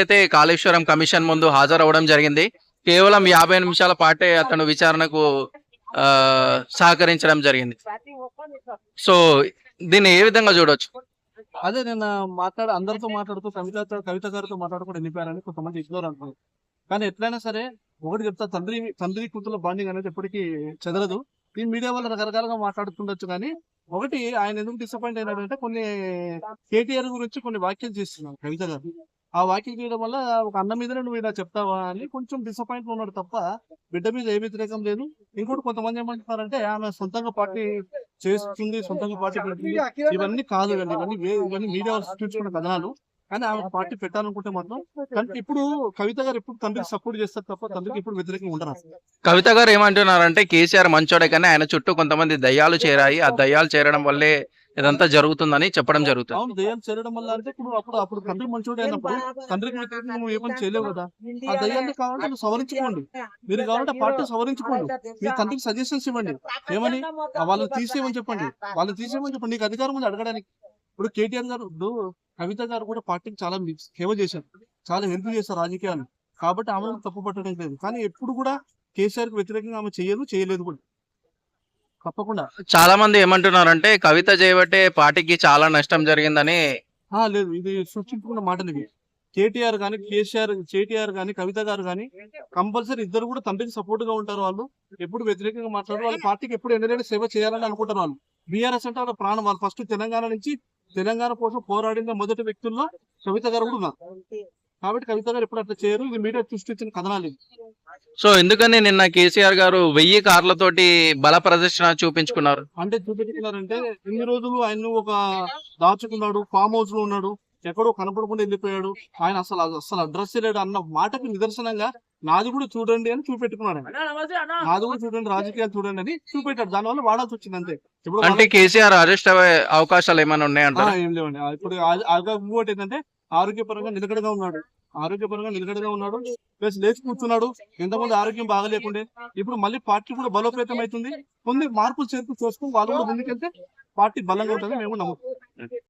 అయితే కాళేశ్వరం కమిషన్ ముందు హాజరవడం జరిగింది. కేవలం యాభై నిమిషాల పాటే అతను విచారణకు సహకరించడం జరిగింది. సో దీన్ని ఏ విధంగా చూడొచ్చు? అదే నేను మాట్లాడ అందరితో మాట్లాడుతూ కవిత కవిత గారితో మాట్లాడుకుంటూ వెళ్ళిపోయారని కొంతమంది ఇగ్నోర్ అంటున్నారు. కానీ ఎట్లయినా సరే ఒకటి చెప్తా తండ్రి తండ్రి కూతుల బాండింగ్ అనేది ఎప్పటికీ చెదరదు. ఈ మీడియా వల్ల రకరకాలుగా మాట్లాడుతుండొచ్చు కానీ ఒకటి ఆయన ఎందుకు డిసప్పాయింట్ అయినాడంటే కొన్ని కేటీఆర్ గురించి కొన్ని వ్యాఖ్యలు చేస్తున్నారు కవిత గారు. ఆ వాకింగ్ చేయడం వల్ల ఒక అన్న మీదనే నువ్వు ఇలా చెప్తావా అని కొంచెం డిసప్పాయింట్ ఉన్నాడు తప్ప బిడ్డ మీద ఏ వ్యతిరేకం లేదు. ఇంకోటి కొంతమంది ఏమంటున్నారంటే ఆమె సొంతంగా పార్టీ చేస్తుంది సొంతంగా పార్టీ పెట్టింది ఇవన్నీ కాదు ఇవన్నీ ఇవన్నీ మీడియా చూసుకున్న సృష్టించుకున్న కథనాలు. కానీ ఆమె పార్టీ పెట్టాలనుకుంటే మాత్రం కానీ ఇప్పుడు కవిత గారు ఎప్పుడు తండ్రికి సపోర్ట్ చేస్తారు తప్ప తండ్రికి ఇప్పుడు వ్యతిరేకంగా ఉండరు కవిత గారు ఏమంటున్నారంటే కేసీఆర్ మంచోడే కానీ ఆయన చుట్టూ కొంతమంది దయ్యాలు చేరాయి. ఆ దయ్యాలు చేరడం వల్లే ఇదంతా జరుగుతుందని చెప్పడం జరుగుతుంది. అవును చేరడం వల్ల అంటే ఇప్పుడు అప్పుడు అప్పుడు తండ్రి మంచోడు అయినప్పుడు తండ్రికి వ్యతిరేకంగా నువ్వు ఏ పని చేయలేవు కదా? ఆ దయ్యాన్ని కావాలంటే నువ్వు సవరించుకోండి. మీరు కావాలంటే పార్టీ సవరించుకోండి. మీ తండ్రికి సజెషన్స్ ఇవ్వండి. ఏమని? ఆ వాళ్ళని తీసేయమని చెప్పండి. వాళ్ళని తీసేయమని చెప్పండి. నీకు అధికారం ఉంది అడగడానికి. ఇప్పుడు కేటీఆర్ గారు ఇప్పుడు కవిత గారు కూడా పార్టీకి చాలా సేవ చేశారు. చాలా హెల్ప్ చేశారు రాజకీయాలు. కాబట్టి ఆమె తప్పు పట్టడం లేదు. కానీ ఎప్పుడు కూడా కేసీఆర్కి వ్యతిరేకంగా ఆమె చేయదు చేయలేదు కూడా. తప్పకుండా. చాలా మంది ఏమంటున్నారంటే కవిత చేయబట్టే పార్టీకి చాలా నష్టం జరిగిందని. లేదు ఇది సృష్టించుకున్న మాటలు ఇవి. కేటీఆర్ గాని కేసీఆర్ కేటీఆర్ గాని కవిత గారు గాని కంపల్సరీ ఇద్దరు కూడా తండ్రికి సపోర్ట్గా ఉంటారు వాళ్ళు. ఎప్పుడు వ్యతిరేకంగా మాట్లాడారు. వాళ్ళ పార్టీకి ఎప్పుడు ఎన్నడైనా సేవ చేయాలని అనుకుంటారు వాళ్ళు. బీఆర్ఎస్ అంటే వాళ్ళ ప్రాణం. వాళ్ళు ఫస్ట్ తెలంగాణ నుంచి తెలంగాణ కోసం పోరాడిన మొదటి వ్యక్తుల్లో కవిత గారు కూడా ఉన్నారు. కాబట్టి కవిత గారు ఎప్పుడు అట్లా చేయరు. ఇది మీడియా సృష్టించిన కథనాలు. సో ఎందుకని నిన్న కేసీఆర్ గారు వెయ్యి కార్లతోటి బల ప్రదర్శన చూపించుకున్నారు? అంటే చూపెట్టుకున్నారంటే ఇన్ని రోజులు ఆయన ఒక దాచుకున్నాడు ఫామ్ హౌస్లో ఉన్నాడు ఎక్కడో కనపడకుండా వెళ్ళిపోయాడు. ఆయన అసలు అసలు అడ్రస్ లేడు అన్న మాటకి నిదర్శనంగా నాది కూడా చూడండి అని చూపెట్టుకున్నాడు. నాది కూడా చూడండి రాజకీయాలు చూడండి అని చూపెట్టాడు. దానివల్ల వాడాల్సి వచ్చింది అంతే. ఇప్పుడు అంటే కేసీఆర్ అరెస్ట్ అయ్యే అవకాశాలు ఏమైనా ఆ, ఉన్నాయంటారా ఏం లేవండి. ఇప్పుడు ఏంటంటే ఆరోగ్యపరంగా నిలకడగా ఉన్నాడు. ఆరోగ్యపరంగా నిలకడగా ఉన్నాడు ప్లస్ లేచి కూర్చున్నాడు ఎంతమంది ఆరోగ్యం బాగలేకుండే. ఇప్పుడు మళ్ళీ పార్టీ కూడా బలోపేతం అవుతుంది. కొన్ని మార్పులు చేర్పు చేసుకుని వాళ్ళు కూడా ముందుకెళ్తే పార్టీ బలంగా ఉంటుంది మేము నమ్ముతాం